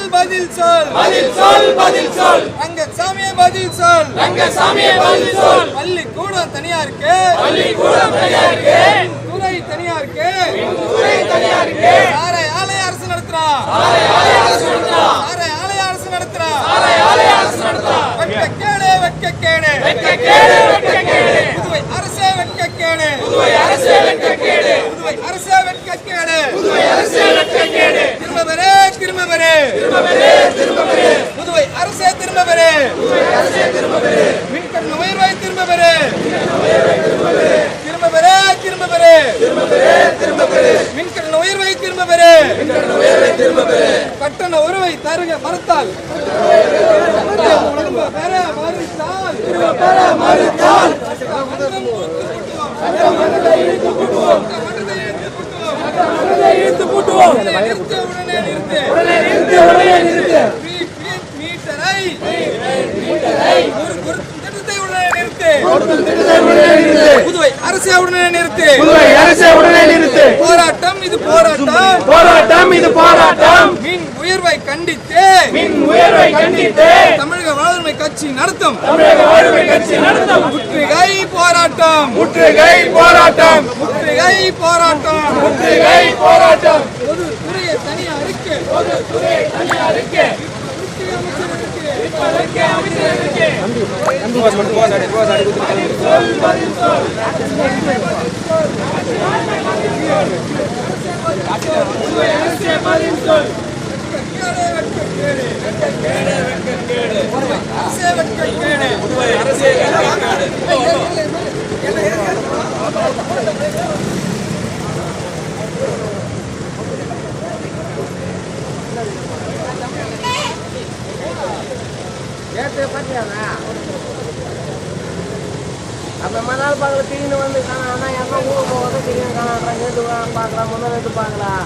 சொல் பதில் சொல். பதில் சொல் பதில் சொல். ரங்கசாமியே பதில் சொல். ரங்கசாமியே பதில் சொல். பள்ளிக்கூடம் தனியாருக்கு. பள்ளிக்கூடம் தனியாருக்கு. துறை தனியாருக்கு. துறை தனியாருக்கு. சாரை ஆலய அரசு நடத்துறான் சாலை ஆலை அரசு நடத்துறா. சாரை ஆலய அரசு நடத்துறான் சாலை ஆலை அரசு நடத்துறா. வெட்க கேடு வெட்க கேடு வெட்க கேடு புதுவை அரசே வெட்க கேடு புதுவை அரசே வெட்க கேடு புதுவை அரசே வெட்க கேடு புதுவை அரசே கேடு திரும்ப பெரு திரும்ப பெரு திரும்ப பெரு திரும்ப பெரு புதுவை அரசே திரும்ப பெரு புதுவை அரசே திரும்ப பெரு மின்கண் உயர்வாய் திரும்ப பெரு திரும்ப பெரு திரும்ப பெரு திரும்ப பெரு திரும்ப பெரு மின்கண் உயர்வை திரும்ப பெரு உயர்வை திரும்ப பெரு கட்டண உறவை தருக மறுத்தால் திரும்ப பெற மறுத்தால் திரும்ப பெற மறுத்தால் உடனே நிறுத்து. உடனே நிறுத்து. மீட்டரை புதுவை அரசை உடனே நிறுத்து. புதுவை அரசே உடனே நிறுத்து. போராட்டம் இது போராட்டம். போராட்டம் இது போராட்டம். மின் உயர்வை கண்டித்து. மின் உயர்வை கண்டித்து. தமிழக வாழ்வுரிமை கட்சி நடத்தும். தமிழக வாழ்வை கட்சி நடத்தும். முற்றுகை போராட்டம். முற்றுகை போராட்டம். முற்றுகை போராட்டம். முற்றுகை போராட்டம். சொல் பதில் சொல் அந்த வெட்க மறுநாள் பார்க்கல திடீர்னு வந்து காணா ஆனால் என்ன ஊருக்கு போகிறது திடீர்னு காணான்றா நேற்று பார்க்கலாம் முதல் நேற்று பார்க்கலாம்.